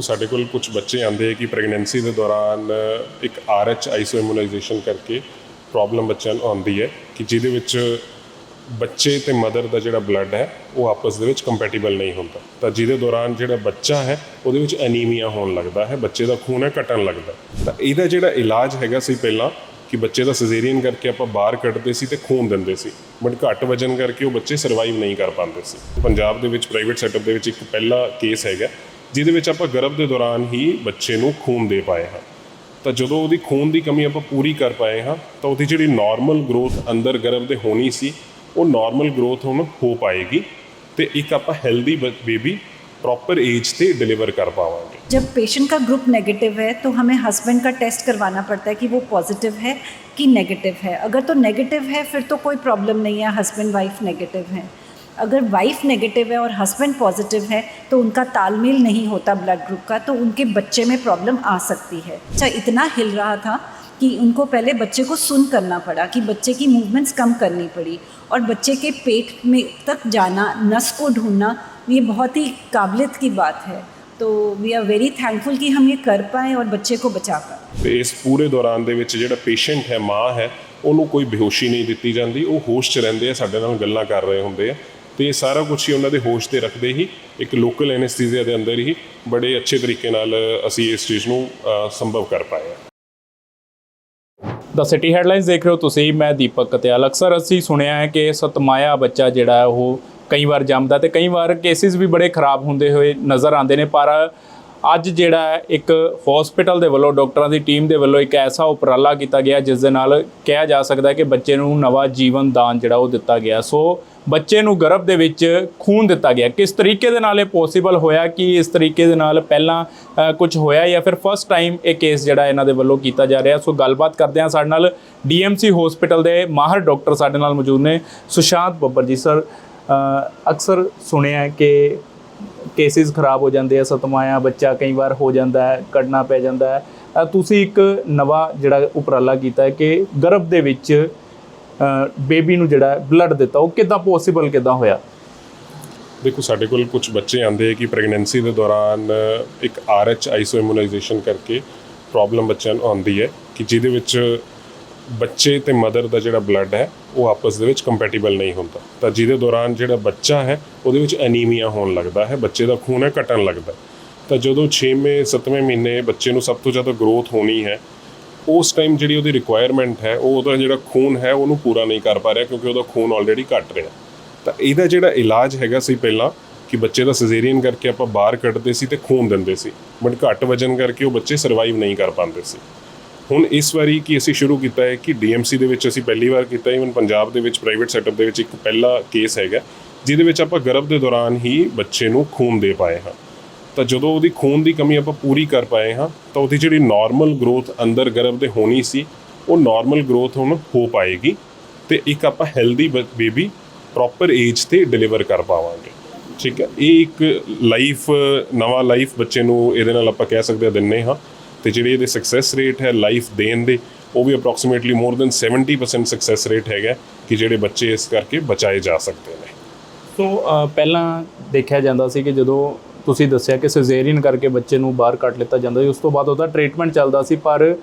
ਸਾਡੇ ਕੋਲ ਕੁਝ ਬੱਚੇ ਆਉਂਦੇ ਹੈ ਕਿ ਪ੍ਰੈਗਨੈਂਸੀ ਦੇ ਦੌਰਾਨ ਇੱਕ ਆਰਐਚ ਆਈਸੋਇਮੂਨਾਈਜੇਸ਼ਨ ਕਰਕੇ ਪ੍ਰੋਬਲਮ ਬੱਚਿਆਂ ਨੂੰ ਆਉਂਦੀ ਹੈ ਕਿ ਜਿਹਦੇ ਵਿੱਚ ਬੱਚੇ ਤੇ ਮਦਰ ਦਾ ਜਿਹੜਾ ਬਲੱਡ ਹੈ, ਉਹ ਆਪਸ ਦੇ ਵਿੱਚ ਕੰਪੈਟੀਬਲ ਨਹੀਂ ਹੁੰਦਾ। ਤਾਂ ਜਿਹਦੇ ਦੌਰਾਨ ਜਿਹੜਾ ਬੱਚਾ ਹੈ, ਉਹਦੇ ਵਿੱਚ ਐਨੀਮੀਆ ਹੋਣ ਲੱਗਦਾ ਹੈ, ਬੱਚੇ ਦਾ ਖੂਨ ਹੈ, ਘਟਣ ਲੱਗਦਾ ਤਾਂ ਇਹਦਾ ਜਿਹੜਾ ਇਲਾਜ ਹੈਗਾ ਸੀ ਪਹਿਲਾਂ, ਕਿ ਬੱਚੇ ਦਾ ਸਿਜ਼ੇਰੀਅਨ ਕਰਕੇ ਆਪਾਂ ਬਾਹਰ ਕੱਢਦੇ ਸੀ ਤੇ ਖੂਨ ਦਿੰਦੇ ਸੀ। ਬਟ ਘੱਟ ਵਜਨ ਕਰਕੇ ਉਹ ਬੱਚੇ ਸਰਵਾਈਵ ਨਹੀਂ ਕਰ ਪਾਉਂਦੇ ਸੀ। ਪੰਜਾਬ ਦੇ ਵਿੱਚ ਪ੍ਰਾਈਵੇਟ ਸੈਟਅਪ ਦੇ ਵਿੱਚ ਇੱਕ ਪਹਿਲਾ ਕੇਸ ਹੈਗਾ ਜਿਹਦੇ ਵਿੱਚ ਆਪਾਂ ਗਰਭ ਦੇ ਦੌਰਾਨ ਹੀ ਬੱਚੇ ਨੂੰ ਖੂਨ ਦੇ ਪਾਏ ਹਾਂ ਤਾਂ ਜਦੋਂ ਉਹਦੀ ਖੂਨ ਦੀ ਕਮੀ ਆਪਾਂ ਪੂਰੀ ਕਰ ਪਾਏ ਹਾਂ ਤਾਂ ਉਹਦੀ ਜਿਹੜੀ ਨਾਰਮਲ ਗਰੋਥ ਅੰਦਰ ਗਰਭ ਦੇ ਹੋਣੀ ਸੀ ਉਹ ਨਾਰਮਲ ਗਰੋਥ ਹੁਣ ਹੋ ਪਾਏਗੀ ਤੇ ਇੱਕ ਆਪਾਂ ਹੈਲਦੀ ਬੇਬੀ ਪ੍ਰੋਪਰ ਏਜ ਤੇ ਡਿਲੀਵਰ ਕਰ ਪਾਵਾਂਗੇ जब पेशेंट का ग्रुप नेगेटिव है तो हमें हस्बैंड का टेस्ट करवाना पड़ता है कि वो पॉजिटिव है कि नेगेटिव है अगर तो नेगेटिव है फिर तो कोई प्रॉब्लम नहीं है हस्बैंड वाइफ नेगेटिव हैं अगर वाइफ नेगेटिव है और हस्बैंड पॉजिटिव है तो उनका तालमेल नहीं होता ब्लड ग्रुप का तो उनके बच्चे में प्रॉब्लम आ सकती है अच्छा इतना हिल रहा था कि उनको पहले बच्चे को सुन करना पड़ा कि बच्चे की मूवमेंट्स कम करनी पड़ी और बच्चे के पेट में तक जाना नस को ढूंढना ये बहुत ही काबिलियत की बात है तो वी आर वेरी थैंकफुल कि हम ये कर पाए और बच्चे को बचा पाए ਤੇ ਇਸ ਪੂਰੇ ਦੌਰਾਨ ਦੇ ਵਿੱਚ ਜਿਹੜਾ ਪੇਸ਼ੈਂਟ ਹੈ ਮਾਂ ਹੈ ਉਹਨੂੰ ਕੋਈ ਬੇਹੋਸ਼ੀ ਨਹੀਂ ਦਿੱਤੀ ਜਾਂਦੀ ਉਹ ਹੋਸ਼ 'ਚ ਰਹਿੰਦੇ ਆ ਸਾਡੇ ਨਾਲ ਗੱਲਾਂ ਕਰ ਰਹੇ ਹੁੰਦੇ ਆ ਤੇ ਇਹ ਸਾਰਾ ਕੁਝ ਹੀ ਉਹਨਾਂ ਦੇ ਹੋਸ਼ ਤੇ ਰੱਖਦੇ ਹੀ ਇੱਕ ਲੋਕਲ ਐਨੈਸਥੀਸੀਆ ਦੇ ਅੰਦਰ ਹੀ ਬੜੇ ਅੱਛੇ ਤਰੀਕੇ ਨਾਲ ਅਸੀਂ ਇਸ ਚੀਜ਼ ਨੂੰ ਸੰਭਵ ਕਰ ਪਾਏ ਹਾਂ ਦਾ ਸਿਟੀ ਹੈਡਲਾਈਨਸ ਦੇਖ ਰਹੇ ਹੋ ਤੁਸੀਂ, ਮੈਂ ਦੀਪਕ ਕਤਿਆਲ। ਅਕਸਰ ਅਸੀਂ ਸੁਣਿਆ ਹੈ ਕਿ ਸਤਮਾਇਆ ਬੱਚਾ ਜਿਹੜਾ ਉਹ ਕਈ ਵਾਰ ਜੰਮਦਾ ਤੇ ਕਈ ਵਾਰ ਕੇਸਿਸ ਵੀ ਬੜੇ ਖਰਾਬ ਹੁੰਦੇ ਹੋਏ ਨਜ਼ਰ ਆਉਂਦੇ ਨੇ, ਪਰ ਅੱਜ ਜਿਹੜਾ ਇੱਕ ਹਸਪੀਟਲ ਦੇ ਵੱਲੋਂ, ਡਾਕਟਰਾਂ ਦੀ ਟੀਮ ਦੇ ਵੱਲੋਂ ਇੱਕ ਐਸਾ ਉਪਰਾਲਾ ਕੀਤਾ ਗਿਆ, ਜਿਸ ਦੇ ਨਾਲ ਕਿਹਾ ਜਾ ਸਕਦਾ ਹੈ ਕਿ ਬੱਚੇ ਨੂੰ ਨਵਾਂ ਜੀਵਨ ਦਾਨ ਜਿਹੜਾ ਉਹ ਦਿੱਤਾ ਗਿਆ। ਸੋ ਬੱਚੇ ਨੂੰ ਗਰਭ ਦੇ ਵਿੱਚ ਖੂਨ ਦਿੱਤਾ ਗਿਆ। ਕਿਸ ਤਰੀਕੇ ਦੇ ਨਾਲ ਇਹ ਪੋਸੀਬਲ ਹੋਇਆ? ਕਿ ਇਸ ਤਰੀਕੇ ਦੇ ਨਾਲ ਪਹਿਲਾਂ ਕੁਝ ਹੋਇਆ ਜਾਂ ਫਿਰ ਫਸਟ ਟਾਈਮ ਇਹ ਕੇਸ ਜਿਹੜਾ ਇਹਨਾਂ ਦੇ ਵੱਲੋਂ ਕੀਤਾ ਜਾ ਰਿਹਾ? ਸੋ ਗੱਲਬਾਤ ਕਰਦੇ ਹਾਂ ਸਾਡੇ ਨਾਲ ਡੀਐਮਸੀ ਹਸਪੀਟਲ ਦੇ ਮਾਹਰ ਡਾਕਟਰ ਸਾਡੇ ਨਾਲ ਮੌਜੂਦ ਨੇ, ਸੁਸ਼ਾਂਤ ਬੱਬਰ ਜੀ। ਸਰ ਅਕਸਰ ਸੁਣਿਆ ਕਿ ਕੇਸਿਸ ਖਰਾਬ ਹੋ ਜਾਂਦੇ ਆ, ਸਤਮਾਇਆ ਬੱਚਾ ਕਈ ਵਾਰ ਹੋ ਜਾਂਦਾ ਹੈ, ਕੱਢਣਾ ਪੈ ਜਾਂਦਾ ਹੈ। ਤੁਸੀਂ ਇੱਕ ਨਵਾਂ ਜਿਹੜਾ ਉਪਰਾਲਾ ਕੀਤਾ ਹੈ ਕਿ ਗਰਭ ਦੇ ਵਿੱਚ ਬੇਬੀ ਨੂੰ ਜਿਹੜਾ ਬਲੱਡ ਦਿੱਤਾ, ਉਹ ਕਿਦਾਂ ਪੋਸੀਬਲ ਕਿਦਾਂ ਹੋਇਆ? ਦੇਖੋ, ਸਾਡੇ ਕੋਲ ਕੁਝ ਬੱਚੇ ਆਉਂਦੇ ਆ ਕਿ ਪ੍ਰੈਗਨੈਂਸੀ ਦੇ ਦੌਰਾਨ ਇੱਕ ਆਰਐਚ ਆਈਸੋਇਮੂਨਾਈਜੇਸ਼ਨ ਕਰਕੇ ਪ੍ਰੋਬਲਮ ਬੱਚਿਆਂ ਨੂੰ ਆਉਂਦੀ ਹੈ ਕਿ ਜਿਹਦੇ ਵਿੱਚ ਬੱਚੇ ਤੇ ਮਦਰ ਦਾ ਜਿਹੜਾ ਬਲੱਡ ਹੈ, ਉਹ ਆਪਸ ਦੇ ਵਿੱਚ ਕੰਪੈਟੀਬਲ ਨਹੀਂ ਹੁੰਦਾ। ਤਾਂ ਜਿਹਦੇ ਦੌਰਾਨ ਜਿਹੜਾ ਬੱਚਾ ਹੈ, ਉਹਦੇ ਵਿੱਚ ਐਨੀਮੀਆ ਹੋਣ ਲੱਗਦਾ ਹੈ, ਬੱਚੇ ਦਾ ਖੂਨ ਹੈ, ਘਟਣ ਲੱਗਦਾ ਤਾਂ ਜਦੋਂ 6ਵੇਂ 7ਵੇਂ ਮਹੀਨੇ ਬੱਚੇ ਨੂੰ ਸਭ ਤੋਂ ਜ਼ਿਆਦਾ ਗਰੋਥ ਹੋਣੀ ਹੈ, ਉਸ ਟਾਈਮ ਜਿਹੜੀ ਉਹਦੀ ਰਿਕੁਆਇਰਮੈਂਟ ਹੈ, ਉਹ ਉਹਦਾ ਜਿਹੜਾ ਖੂਨ ਹੈ, ਉਹਨੂੰ ਪੂਰਾ ਨਹੀਂ ਕਰ ਪਾ ਰਿਹਾ ਕਿਉਂਕਿ ਉਹਦਾ ਖੂਨ ਆਲਰੇਡੀ ਘਟ ਰਿਹਾ। ਤਾਂ ਇਹਦਾ ਜਿਹੜਾ ਇਲਾਜ ਹੈਗਾ ਸੀ ਪਹਿਲਾਂ, ਕਿ ਬੱਚੇ ਦਾ ਸਿਜ਼ੇਰੀਅਨ ਕਰਕੇ ਆਪਾਂ ਬਾਹਰ ਕੱਢਦੇ ਸੀ ਤੇ ਖੂਨ ਦਿੰਦੇ ਸੀ। ਬਟ ਘੱਟ ਵਜਨ ਕਰਕੇ ਉਹ ਬੱਚੇ ਸਰਵਾਈਵ ਨਹੀਂ ਕਰ ਪਾਉਂਦੇ ਸੀ। ਹੁਣ ਇਸ ਵਾਰੀ ਕੀ ਅਸੀਂ ਸ਼ੁਰੂ ਕੀਤਾ ਹੈ ਕਿ ਡੀਐਮਸੀ ਦੇ ਵਿੱਚ ਅਸੀਂ ਪਹਿਲੀ ਵਾਰ ਕੀਤਾ ਇਵਨ ਪੰਜਾਬ ਦੇ ਵਿੱਚ ਪ੍ਰਾਈਵੇਟ ਸੈਟਅਪ ਦੇ ਵਿੱਚ ਇੱਕ ਪਹਿਲਾ ਕੇਸ ਹੈਗਾ, ਜਿਹਦੇ ਵਿੱਚ ਆਪਾਂ ਗਰਭ ਦੇ ਦੌਰਾਨ ਹੀ ਬੱਚੇ ਨੂੰ ਖੂਨ ਦੇ ਪਾਏ ਹਾਂ। ਤਾਂ ਜਦੋਂ ਉਹਦੀ ਖੂਨ ਦੀ ਕਮੀ ਆਪਾਂ ਪੂਰੀ ਕਰ ਪਾਏ ਹਾਂ, ਤਾਂ ਉਹਦੀ ਜਿਹੜੀ ਨਾਰਮਲ ਗਰੋਥ ਅੰਦਰ ਗਰਭ ਦੇ ਹੋਣੀ ਸੀ, ਉਹ ਨਾਰਮਲ ਗਰੋਥ ਹੁਣ ਹੋ ਪਾਏਗੀ ਤੇ ਇੱਕ ਆਪਾਂ ਹੈਲਦੀ ਬੇਬੀ ਪ੍ਰੋਪਰ ਏਜ ਤੇ ਡਿਲੀਵਰ ਕਰ ਪਾਵਾਂਗੇ। ਠੀਕ ਹੈ? ਇਹ ਇੱਕ ਲਾਈਫ ਨਵਾਂ ਲਾਈਫ ਬੱਚੇ ਨੂੰ ਇਹਦੇ ਨਾਲ ਆਪਾਂ ਕਹਿ ਸਕਦੇ ਹਾਂ ਦਿੰਨੇ ਹਾਂ। ਤੇ ਜਿਹੜੀ ਇਹਦੇ ਸਕਸੈਸ ਰੇਟ ਹੈ ਲਾਈਫ ਦੇਣ ਦੇ, ਉਹ ਵੀ approximately more than 70% success rate ਹੈਗਾ ਕਿ ਜਿਹੜੇ ਬੱਚੇ ਇਸ ਕਰਕੇ ਬਚਾਏ ਜਾ ਸਕਦੇ ਨੇ। ਸੋ ਪਹਿਲਾਂ ਦੇਖਿਆ ਜਾਂਦਾ ਸੀ ਕਿ ਜਦੋਂ ਤੁਸੀਂ ਦੱਸਿਆ ਕਿ ਸਿਜ਼ੇਰੀਅਨ ਕਰਕੇ ਬੱਚੇ ਨੂੰ ਬਾਹਰ ਕੱਢ ਲਿੱਤਾ ਜਾਂਦਾ ਸੀ, ਉਸ ਤੋਂ ਬਾਅਦ ਉਹਦਾ ਟ੍ਰੀਟਮੈਂਟ ਚੱਲਦਾ ਸੀ, ਪਰ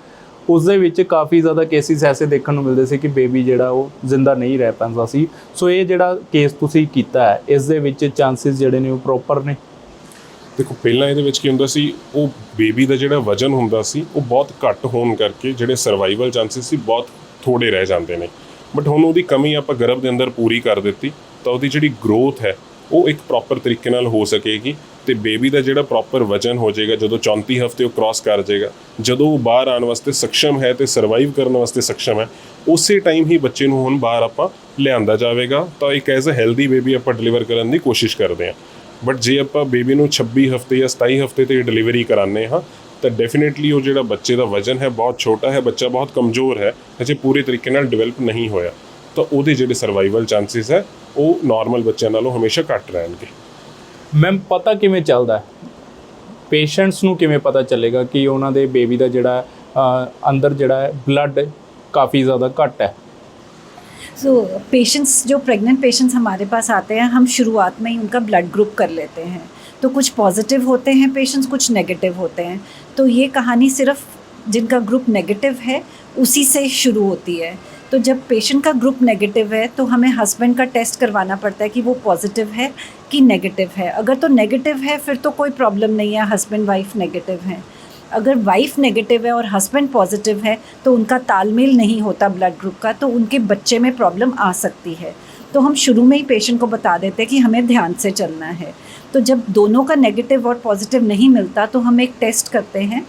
ਉਸ ਦੇ ਵਿੱਚ ਕਾਫੀ ਜ਼ਿਆਦਾ ਕੇਸਿਸ ਐਸੇ ਦੇਖਣ ਨੂੰ ਮਿਲਦੇ ਸੀ ਕਿ ਬੇਬੀ ਜਿਹੜਾ ਉਹ ਜ਼ਿੰਦਾ ਨਹੀਂ ਰਹਿ ਪੈਂਦਾ ਸੀ। ਸੋ ਇਹ ਜਿਹੜਾ ਕੇਸ ਤੁਸੀਂ ਕੀਤਾ ਹੈ, ਇਸ ਦੇ ਵਿੱਚ ਚਾਂਸਸ ਜਿਹੜੇ ਨੇ ਉਹ ਪ੍ਰੋਪਰ ਨੇ? ਦੇਖੋ, ਪਹਿਲਾਂ ਇਹਦੇ ਵਿੱਚ ਕੀ ਹੁੰਦਾ ਸੀ, ਉਹ ਬੇਬੀ ਦਾ ਜਿਹੜਾ ਵਜਨ ਹੁੰਦਾ ਸੀ, ਉਹ ਬਹੁਤ ਘੱਟ ਹੋਣ ਕਰਕੇ ਜਿਹੜੇ ਸਰਵਾਈਵਲ ਚਾਂਸਸ ਸੀ, ਬਹੁਤ ਥੋੜੇ ਰਹਿ ਜਾਂਦੇ ਨੇ। ਬਟ ਹੁਣ ਉਹਦੀ ਕਮੀ ਆਪਾਂ ਗਰਭ ਦੇ ਅੰਦਰ ਪੂਰੀ ਕਰ ਦਿੱਤੀ, ਤਾਂ ਉਹਦੀ ਜਿਹੜੀ ਗਰੋਥ ਹੈ, ਉਹ ਇੱਕ ਪ੍ਰੋਪਰ ਤਰੀਕੇ ਨਾਲ ਹੋ ਸਕੇਗੀ ਤੇ ਬੇਬੀ ਦਾ ਜਿਹੜਾ ਪ੍ਰੋਪਰ ਵਜਨ ਹੋ ਜਾਏਗਾ, ਜਦੋਂ 34 ਹਫ਼ਤੇ ਉਹ ਕ੍ਰਾਸ ਕਰ ਜਾਏਗਾ, ਜਦੋਂ ਉਹ ਬਾਹਰ ਆਉਣ ਵਾਸਤੇ ਸક્ષਮ ਹੈ ਤੇ ਸਰਵਾਈਵ ਕਰਨ ਵਾਸਤੇ ਸક્ષਮ ਹੈ, ਉਸੇ ਟਾਈਮ ਹੀ ਬੱਚੇ ਨੂੰ ਹੁਣ ਬਾਹਰ ਆਪਾਂ ਲਿਆਂਦਾ ਜਾਵੇਗਾ, ਤਾਂ ਇੱਕ ਐਜ਼ ਅ ਹੈਲਦੀ ਬੇਬੀ ਆਪਾਂ ਡਿਲੀਵਰ ਕਰਨ ਦੀ ਕੋਸ਼ਿਸ਼ ਕਰਦੇ ਹਾਂ। ਬਟ ਜੇ ਆਪਾਂ ਬੇਬੀ ਨੂੰ 26 ਹਫ਼ਤੇ ਜਾਂ 27 ਹਫ਼ਤੇ ਤੇ ਡਿਲੀਵਰੀ ਕਰਾਉਂਦੇ ਹਾਂ, ਤਾਂ ਡੈਫੀਨਿਟਲੀ ਉਹ ਜਿਹੜਾ ਬੱਚੇ ਦਾ ਵਜਨ ਹੈ ਬਹੁਤ ਛੋਟਾ ਹੈ, ਬੱਚਾ ਬਹੁਤ ਕਮਜ਼ੋਰ ਹੈ, ਅਜੇ ਪੂਰੇ ਤਰੀਕੇ ਨਾਲ ਡਿਵੈਲਪ ਨਹੀਂ ਹੋਇਆ। ਤਾਂ ਉਹਦੇ ਜਿਹੜੇ ਸਰਵਾਈਵਲ ਚਾਂਸਸ ਹੈ, ਉਹ ਨਾਰਮਲ ਬੱਚਿਆਂ ਨਾਲੋਂ ਹਮੇਸ਼ਾ ਘੱਟ ਰਹਿਣਗੇ। ਮੈਮ ਪਤਾ ਕਿਵੇਂ ਚੱਲਦਾ ਹੈ? ਪੇਸ਼ੈਂਟਸ ਨੂੰ ਕਿਵੇਂ ਪਤਾ ਚੱਲੇਗਾ ਕਿ ਉਹਨਾਂ ਦੇ ਬੇਬੀ ਦਾ ਜਿਹੜਾ ਅੰਦਰ ਜਿਹੜਾ ਹੈ ਬਲੱਡ ਕਾਫੀ ਜ਼ਿਆਦਾ ਘੱਟ ਹੈ? सो पेशेंट्स जो प्रेग्नेंट पेशेंट्स हमारे पास आते हैं, हम शुरुआत में ही उनका ब्लड ग्रुप कर लेते हैं। तो कुछ पॉजिटिव होते हैं पेशेंट्स कुछ नेगेटिव होते हैं। तो ये कहानी सिर्फ़ जिनका ग्रुप नेगेटिव है, उसी से शुरू होती है। तो जब पेशेंट का ग्रुप नेगेटिव है तो हमें हस्बैंड का टेस्ट करवाना पड़ता है कि वो पॉजिटिव है कि नेगेटिव है। अगर तो नेगेटिव है, फिर तो कोई प्रॉब्लम नहीं है हस्बैंड वाइफ नेगेटिव हैं। अगर वाइफ नेगेटिव है और हस्बैंड पॉजिटिव है तो उनका तालमेल नहीं होता ब्लड ग्रुप का तो उनके बच्चे में प्रॉब्लम आ सकती है। तो हम शुरू में ही पेशेंट को बता देते हैं कि हमें ध्यान से चलना है। तो जब दोनों का नेगेटिव और पॉजिटिव नहीं मिलता तो हम एक टेस्ट करते हैं,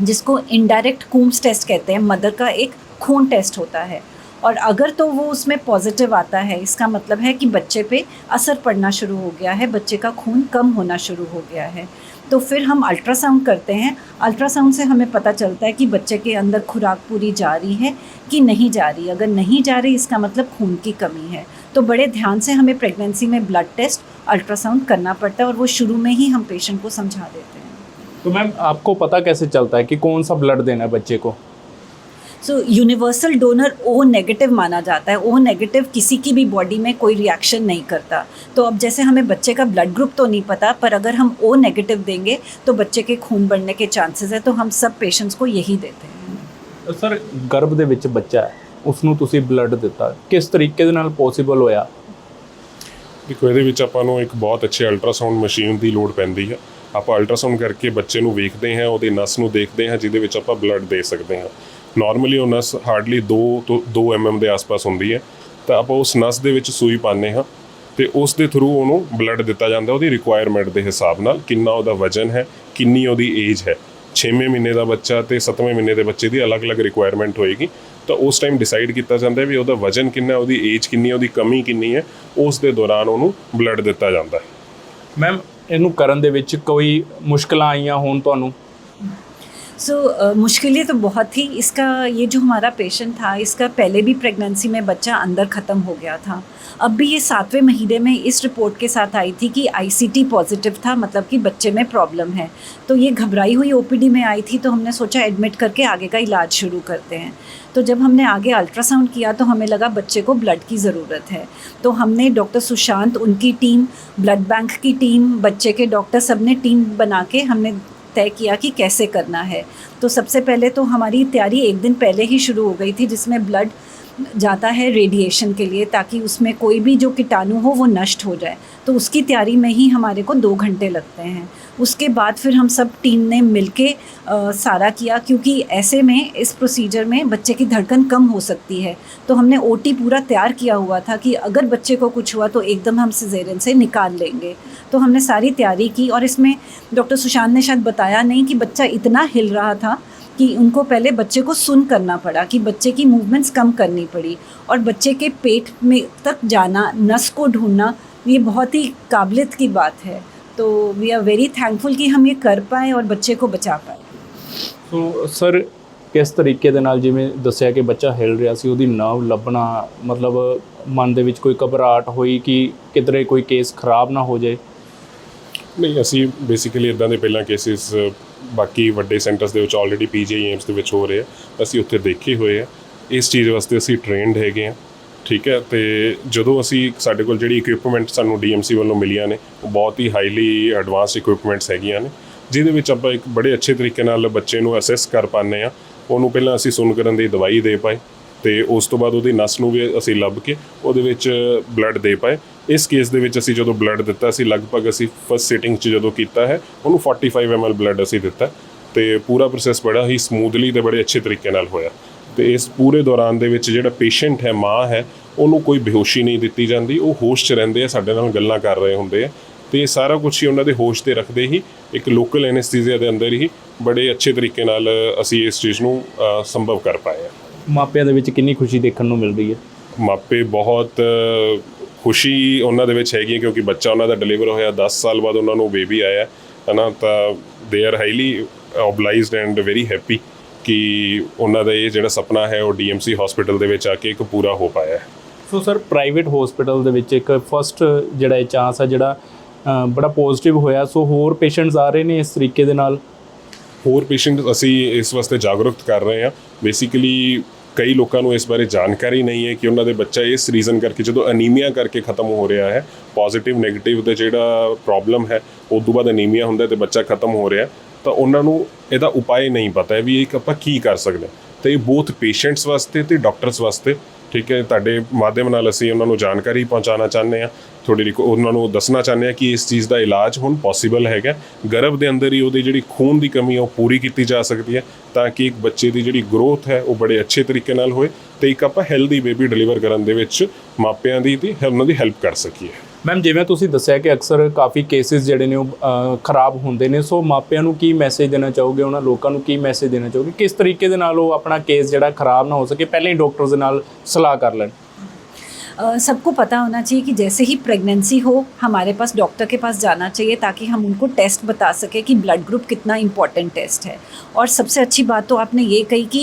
जिसको इनडायरेक्ट कूम्स टेस्ट कहते हैं। मदर का एक खून टेस्ट होता है। और अगर तो वो उसमें पॉजिटिव आता है, इसका मतलब है कि बच्चे पे असर पड़ना शुरू हो गया है, बच्चे का खून कम होना शुरू हो गया है। तो फिर हम अल्ट्रासाउंड करते हैं। अल्ट्रासाउंड से हमें पता चलता है कि बच्चे के अंदर खुराक पूरी जा रही है कि नहीं जा रही। अगर नहीं जा रही, इसका मतलब खून की कमी है। तो बड़े ध्यान से हमें प्रेगनेंसी में ब्लड टेस्ट अल्ट्रासाउंड करना पड़ता है और वो शुरू में ही हम पेशेंट को समझा देते हैं। तो मैम, आपको पता कैसे चलता है कि कौन सा ब्लड देना है बच्चे को? so universal donor O negative माना जाता है ओ नेगेटिव किसी की भी बॉडी में कोई रिएक्शन नहीं करता तो अब जैसे हमें बच्चे का ब्लड ग्रुप तो नहीं पता पर अगर हम ओ नेगेटिव देंगे तो बच्चे के खून बढ़ने के चांसेस है तो हम सब पेशेंट्स को यही देते हैं ਸਰ ਗਰਭ ਦੇ ਵਿੱਚ ਬੱਚਾ ਹੈ ਉਸ ਨੂੰ ਤੁਸੀਂ ਬਲੱਡ ਦਿੱਤਾ ਕਿਸ ਤਰੀਕੇ ਦੇ ਨਾਲ ਪੋਸੀਬਲ ਹੋਇਆ ਦੇਖੋ ਇਹਦੇ ਵਿੱਚ ਆਪਾਂ ਨੂੰ ਇੱਕ ਬਹੁਤ ਅੱਛੇ ਅਲਟਰਾਸਾਊਂਡ ਮਸ਼ੀਨ ਦੀ ਲੋੜ ਪੈਂਦੀ ਹੈ ਆਪਾਂ ਅਲਟਰਾਸਾਊਂਡ ਕਰਕੇ ਬੱਚੇ ਨੂੰ ਵੇਖਦੇ ਹਾਂ ਉਹਦੀ ਨਸ ਨੂੰ ਦੇਖਦੇ ਹਾਂ ਜਿਹਦੇ ਵਿੱਚ ਆਪਾਂ ਬਲੱਡ ਦੇ ਸਕਦੇ ਹਾਂ ਨਾਰਮਲੀ ਉਹ ਨਸ ਹਾਰਡਲੀ 2 ਤੋਂ 2 mm ਦੇ ਆਸ-ਪਾਸ ਹੁੰਦੀ ਹੈ। ਤਾਂ ਆਪਾਂ ਉਸ ਨਸ ਦੇ ਵਿੱਚ ਸੂਈ ਪਾਉਂਦੇ ਹਾਂ ਤੇ ਉਸ ਦੇ ਥਰੂ ਉਹਨੂੰ ਬਲੱਡ ਦਿੱਤਾ ਜਾਂਦਾ, ਉਹਦੀ ਰਿਕੁਆਇਰਮੈਂਟ ਦੇ ਹਿਸਾਬ ਨਾਲ ਕਿੰਨਾ ਉਹਦਾ ਵਜਨ ਹੈ, ਕਿੰਨੀ ਉਹਦੀ ਏਜ ਹੈ। 6ਵੇਂ ਮਹੀਨੇ ਦਾ ਬੱਚਾ ਤੇ 7ਵੇਂ ਮਹੀਨੇ ਦੇ ਬੱਚੇ ਦੀ ਅਲੱਗ-ਅਲੱਗ ਰਿਕੁਆਇਰਮੈਂਟ ਹੋਏਗੀ। ਤਾਂ ਉਸ ਟਾਈਮ ਡਿਸਾਈਡ ਕੀਤਾ ਜਾਂਦਾ ਹੈ ਵੀ ਉਹਦਾ ਵਜਨ ਕਿੰਨਾ, ਉਹਦੀ ਏਜ ਕਿੰਨੀ, ਉਹਦੀ ਕਮੀ ਕਿੰਨੀ ਹੈ, ਉਸ ਦੇ ਦੌਰਾਨ ਉਹਨੂੰ ਬਲੱਡ ਦਿੱਤਾ ਜਾਂਦਾ ਹੈ। ਮੈਮ ਇਹਨੂੰ ਕਰਨ ਦੇ ਵਿੱਚ ਕੋਈ ਮੁਸ਼ਕਲਾਂ ਆਈਆਂ ਹੋਣ ਤੁਹਾਨੂੰ? सो so, uh, मुश्किलें तो बहुत थी। इसका ये जो हमारा पेशेंट था इसका पहले भी प्रेगनेंसी में बच्चा अंदर ख़त्म हो गया था। अब भी ये सातवें महीने में इस रिपोर्ट के साथ आई थी कि आईसीटी पॉजिटिव था मतलब कि बच्चे में प्रॉब्लम है। तो ये घबराई हुई ओपीडी में आई थी तो हमने सोचा एडमिट करके आगे का इलाज शुरू करते हैं। तो जब हमने आगे अल्ट्रासाउंड किया तो हमें लगा बच्चे को ब्लड की ज़रूरत है। तो हमने डॉक्टर सुशांत उनकी टीम ब्लड बैंक की टीम बच्चे के डॉक्टर सबने टीम बना के हमने तय किया कि कैसे करना है तो सबसे पहले तो हमारी तैयारी एक दिन पहले ही शुरू हो गई थी जिसमें ब्लड जाता है रेडिएशन के लिए ताकि उसमें कोई भी जो कीटाणु हो वो नष्ट हो जाए। तो उसकी तैयारी में ही हमारे को दो घंटे लगते हैं। उसके बाद फिर हम सब टीम ने मिलके अ, सारा किया क्योंकि ऐसे में इस प्रोसीजर में बच्चे की धड़कन कम हो सकती है। तो हमने ओटी पूरा तैयार किया हुआ था कि अगर बच्चे को कुछ हुआ तो एकदम हम सिजेरियन से निकाल लेंगे। तो हमने सारी तैयारी की और इसमें डॉक्टर सुशांत ने शायद बताया नहीं कि बच्चा इतना हिल रहा था। कि उनको पहले बच्चे को सुन करना पड़ा कि बच्चे की मूवमेंट्स कम करनी पड़ी और बच्चे के पेट में तक जाना नस को ढूंढना ये बहुत ही काबिलियत की बात है तो वी आर वेरी थैंकफुल कि हम ये कर पाए और बच्चे को बचा पाए ਸੋ ਸਰ ਕਿਸ ਤਰੀਕੇ ਦੇ ਨਾਲ ਜਿਵੇਂ ਦੱਸਿਆ ਕਿ ਬੱਚਾ ਹਿਲ ਰਿਹਾ ਸੀ ਉਹਦੀ ਨਰਵ ਲੱਭਣਾ ਮਤਲਬ ਮਨ ਦੇ ਵਿੱਚ ਕੋਈ ਘਬਰਾਹਟ ਹੋਈ ਕਿ ਕਿਧਰੇ ਕੋਈ ਕੇਸ ਖਰਾਬ ਨਾ ਹੋ ਜਾਏ ਨਹੀਂ ਅਸੀਂ ਬੇਸਿਕਲੀ ਇਦਾਂ ਦੇ ਪਹਿਲਾਂ ਕੇਸਿਸ ਬਾਕੀ ਵੱਡੇ ਸੈਂਟਰਸ ਦੇ ਵਿੱਚ ਆਲਰੇਡੀ ਪੀਜੀਆਈ ਏਮਸ ਦੇ ਵਿੱਚ ਹੋ ਰਹੇ ਆ। ਅਸੀਂ ਉੱਥੇ ਦੇਖੇ ਹੋਏ ਆ। ਇਸ ਚੀਜ਼ ਵਾਸਤੇ ਅਸੀਂ ਟ੍ਰੇਨਡ ਹੈਗੇ ਆ। ਠੀਕ ਹੈ, ਤੇ ਜਦੋਂ ਅਸੀਂ ਸਾਡੇ ਕੋਲ ਜਿਹੜੀ ਇਕਵਿਪਮੈਂਟ ਸਾਨੂੰ ਡੀਐਮਸੀ ਵੱਲੋਂ ਮਿਲੀਆਂ ਨੇ, ਉਹ ਬਹੁਤ ਹੀ ਹਾਈਲੀ ਐਡਵਾਂਸ ਇਕਵਿਪਮੈਂਟਸ ਹੈਗੀਆਂ ਨੇ, ਜਿਹਦੇ ਵਿੱਚ ਆਪਾਂ ਇੱਕ ਬੜੇ ਅੱਛੇ ਤਰੀਕੇ ਨਾਲ ਬੱਚੇ ਨੂੰ ਅਸੈਸ ਕਰ ਪਾਉਂਦੇ ਆ ਉਹਨੂੰ ਪਹਿਲਾਂ ਅਸੀਂ ਸੁਣ ਕਰਨ ਦੀ ਦਵਾਈ ਦੇ ਪਾਏ, ਤੇ ਉਸ ਤੋਂ ਬਾਅਦ ਉਹਦੀ ਨਸ ਨੂੰ ਵੀ ਅਸੀਂ ਲੱਭ ਕੇ ਉਹਦੇ ਵਿੱਚ ਬਲੱਡ ਦੇ ਪਾਏ। ਇਸ ਕੇਸ ਦੇ ਵਿੱਚ ਅਸੀਂ ਜਦੋਂ ਬਲੱਡ ਦਿੱਤਾ ਸੀ ਲਗਭਗ ਅਸੀਂ ਫਸਟ ਸਿਟਿੰਗ 'ਚ ਜਦੋਂ ਕੀਤਾ ਹੈ ਉਹਨੂੰ 45 ml ਬਲੱਡ ਅਸੀਂ ਦਿੱਤਾ ਤੇ ਪੂਰਾ ਪ੍ਰੋਸੈਸ ਬੜਾ ਹੀ ਸਮੂਥਲੀ ਤੇ ਬੜੇ ਅੱਛੇ ਤਰੀਕੇ ਨਾਲ ਹੋਇਆ। ਤੇ ਇਸ ਪੂਰੇ ਦੌਰਾਨ ਦੇ ਵਿੱਚ ਜਿਹੜਾ ਪੇਸ਼ੈਂਟ ਹੈ ਮਾਂ ਹੈ ਉਹਨੂੰ ਕੋਈ ਬੇਹੋਸ਼ੀ ਨਹੀਂ ਦਿੱਤੀ ਜਾਂਦੀ ਉਹ ਹੋਸ਼ 'ਚ ਰਹਿੰਦੇ ਆ ਸਾਡੇ ਨਾਲ ਗੱਲਾਂ ਕਰ ਰਹੇ ਹੁੰਦੇ ਆ। ਤੇ ਇਹ ਸਾਰਾ ਕੁਝ ਹੀ ਉਹਨਾਂ ਦੇ ਹੋਸ਼ ਤੇ ਰੱਖਦੇ ਹੀ ਇੱਕ ਲੋਕਲ ਐਨੈਸਥੀਸੀਆ ਦੇ ਅੰਦਰ ਹੀ ਬੜੇ ਅੱਛੇ ਤਰੀਕੇ ਨਾਲ ਅਸੀਂ ਇਸ ਚੀਜ਼ ਨੂੰ ਸੰਭਵ ਕਰ ਪਾਏ ਆ। ਮਾਪਿਆਂ ਦੇ ਵਿੱਚ ਕਿੰਨੀ ਖੁਸ਼ੀ ਦੇਖਣ ਨੂੰ ਮਿਲ ਰਹੀ ਹੈ? ਮਾਪੇ ਬਹੁਤ ਖੁਸ਼ੀ ਉਹਨਾਂ ਦੇ ਵਿੱਚ ਹੈਗੀ ਹੈ ਕਿਉਂਕਿ ਬੱਚਾ ਉਹਨਾਂ ਦਾ ਡਿਲੀਵਰ ਹੋਇਆ 10 ਸਾਲ ਬਾਅਦ ਉਹਨਾਂ ਨੂੰ ਬੇਬੀ ਆਇਆ ਹੈ, ਹਨਾ? ਤਾਂ they are highly obliged and very happy ਕਿ ਉਹਨਾਂ ਦਾ ਇਹ ਜਿਹੜਾ ਸੁਪਨਾ ਹੈ ਉਹ ਡੀਐਮਸੀ ਹਸਪੀਟਲ ਦੇ ਵਿੱਚ ਆ ਕੇ ਇੱਕ ਪੂਰਾ ਹੋ ਪਾਇਆ ਹੈ। ਸੋ ਸਰ ਪ੍ਰਾਈਵੇਟ ਹਸਪੀਟਲ ਦੇ ਵਿੱਚ ਇੱਕ ਫਸਟ ਜਿਹੜਾ ਇਹ ਚਾਂਸ ਹੈ ਜਿਹੜਾ ਬੜਾ ਪੋਜ਼ਿਟਿਵ ਹੋਇਆ। ਸੋ ਹੋਰ ਪੇਸ਼ੈਂਟਸ ਆ ਰਹੇ ਨੇ ਇਸ ਤਰੀਕੇ ਦੇ ਨਾਲ? ਹੋਰ ਪੇਸ਼ੈਂਟ ਅਸੀਂ ਇਸ ਵਾਸਤੇ ਜਾਗਰੂਕਤ ਕਰ ਰਹੇ ਹਾਂ। ਬੇਸਿਕਲੀ ਕਈ ਲੋਕਾਂ ਨੂੰ ਇਸ ਬਾਰੇ ਜਾਣਕਾਰੀ ਨਹੀਂ ਹੈ ਕਿ ਉਹਨਾਂ ਦੇ ਬੱਚਾ ਇਸ ਰੀਜ਼ਨ ਕਰਕੇ ਜਦੋਂ ਅਨੀਮੀਆ ਕਰਕੇ ਖਤਮ ਹੋ ਰਿਹਾ ਹੈ ਪੋਜ਼ਿਟਿਵ 네ਗੇਟਿਵ ਦਾ ਜਿਹੜਾ ਪ੍ਰੋਬਲਮ ਹੈ ਉਸ ਤੋਂ ਬਾਅਦ ਅਨੀਮੀਆ ਹੁੰਦਾ ਤੇ ਬੱਚਾ ਖਤਮ ਹੋ ਰਿਹਾ ਤਾਂ ਉਹਨਾਂ ਨੂੰ ਇਹਦਾ ਉਪਾਅ ਨਹੀਂ ਪਤਾ ਹੈ ਵੀ ਇਹ ਆਪਾਂ ਕੀ ਕਰ ਸਕਦੇ ਹਾਂ। ਤੇ ਇਹ ਬੋਥ ਪੇਸ਼ੈਂਟਸ ਵਾਸਤੇ ਤੇ ਡਾਕਟਰਸ ਵਾਸਤੇ ਠੀਕ ਹੈ, ਤੁਹਾਡੇ ਮਾਧਿਅਮ ਨਾਲ ਅਸੀਂ ਉਹਨਾਂ ਨੂੰ ਜਾਣਕਾਰੀ ਪਹੁੰਚਾਉਣਾ ਚਾਹੁੰਦੇ ਹਾਂ। ਥੋੜੀ ਰਿਕ ਉਹਨਾਂ ਨੂੰ ਦੱਸਣਾ ਚਾਹੁੰਦੇ ਹਾਂ ਕਿ ਇਸ ਚੀਜ਼ ਦਾ ਇਲਾਜ ਹੁਣ ਪੋਸੀਬਲ ਹੈਗਾ ਗਰਭ ਦੇ ਅੰਦਰ ਹੀ ਉਹਦੀ ਜਿਹੜੀ ਖੂਨ ਦੀ ਕਮੀ ਹੈ, ਉਹ ਪੂਰੀ ਕੀਤੀ ਜਾ ਸਕਦੀ ਹੈ ਤਾਂ ਕਿ ਇੱਕ ਬੱਚੇ ਦੀ ਜਿਹੜੀ ਗਰੋਥ ਹੈ, ਉਹ ਬੜੇ ਅੱਛੇ ਤਰੀਕੇ ਨਾਲ ਹੋਏ ਤੇ ਇੱਕ ਆਪਾਂ ਹੈਲਦੀ ਬੇਬੀ ਡਿਲੀਵਰ ਕਰਨ ਦੇ ਵਿੱਚ ਮਾਪਿਆਂ ਦੀ ਤੇ ਉਹਨਾਂ ਦੀ ਹੈਲਪ ਕਰ ਸਕੀਏ। ਮੈਮ ਜਿਵੇਂ ਤੁਸੀਂ ਦੱਸਿਆ ਕਿ ਅਕਸਰ ਕਾਫੀ ਕੇਸਿਸ ਜਿਹੜੇ ਨੇ ਉਹ ਅ, ਖਰਾਬ ਹੁੰਦੇ ਨੇ ਸੋ ਮਾਪਿਆਂ ਨੂੰ ਕੀ ਮੈਸੇਜ ਦੇਣਾ ਚਾਹੋਗੇ ਉਹਨਾਂ ਲੋਕਾਂ ਨੂੰ ਕੀ ਮੈਸੇਜ ਦੇਣਾ ਚਾਹੋਗੇ ਕਿਸ ਤਰੀਕੇ ਦੇ ਨਾਲ ਉਹ ਆਪਣਾ ਕੇਸ ਜਿਹੜਾ ਖਰਾਬ ਨਾ ਹੋ ਸਕੇ ਪਹਿਲਾਂ ਹੀ ਡਾਕਟਰ ਦੇ ਨਾਲ ਸਲਾਹ ਕਰ ਲੈਣ अ, सबको पता होना चाहिए कि जैसे ही प्रेगनेंसी हो हमारे पास डॉक्टर के पास जाना चाहिए ताकि हम उनको टेस्ट बता सकें कि ब्लड ग्रुप कितना इम्पॉर्टेंट टेस्ट है और सबसे अच्छी बात तो आपने ये कही कि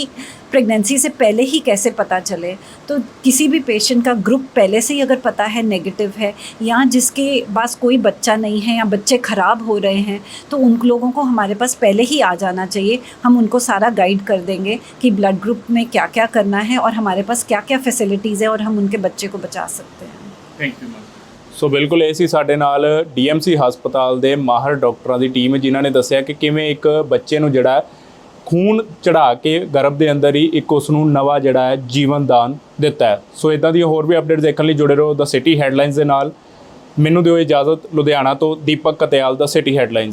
प्रेगनेंसी से पहले ही कैसे पता चले तो किसी भी पेशेंट का ग्रुप पहले से ही अगर पता है नेगेटिव है या जिसके पास कोई बच्चा नहीं है या बच्चे ख़राब हो रहे हैं तो उन लोगों को हमारे पास पहले ही आ जाना चाहिए हम उनको सारा गाइड कर देंगे कि ब्लड ग्रुप में क्या क्या करना है और हमारे पास क्या क्या फैसिलिटीज़ है और हम उनके बच्चे को बचा सकते हैं ਥੈਂਕ ਯੂ ਮੈਮ ਸੋ ਬਿਲਕੁਲ ਇਹ ਸੀ ਸਾਡੇ ਨਾਲ ਡੀਐਮਸੀ ਹਸਪਤਾਲ ਦੇ ਮਾਹਰ ਡਾਕਟਰਾਂ ਦੀ ਟੀਮ ਜਿਨ੍ਹਾਂ ਨੇ ਦੱਸਿਆ ਕਿ ਕਿਵੇਂ ਇੱਕ ਬੱਚੇ ਨੂੰ ਜਿਹੜਾ ਹੈ, ਖੂਨ ਚੜਾ ਕੇ ਗਰਭ ਦੇ ਅੰਦਰ ਹੀ ਇੱਕ ਉਸ ਨੂੰ ਨਵਾਂ ਜਿਹੜਾ ਹੈ ਜੀਵਨ ਦਾਨ ਦਿੱਤਾ ਹੈ। ਸੋ ਇਦਾਂ ਦੀਆਂ ਹੋਰ ਵੀ ਅਪਡੇਟਸ ਦੇਖਣ ਲਈ ਜੁੜੇ ਰਹੋ ਦ ਸਿਟੀ ਹੈਡਲਾਈਨਸ ਦੇ ਨਾਲ। ਮੈਨੂੰ ਦਿਓ ਇਜਾਜ਼ਤ, ਲੁਧਿਆਣਾ ਤੋਂ ਦੀਪਕ ਕਤਿਆਲ ਦਾ ਸਿਟੀ ਹੈਡਲਾਈਨਸ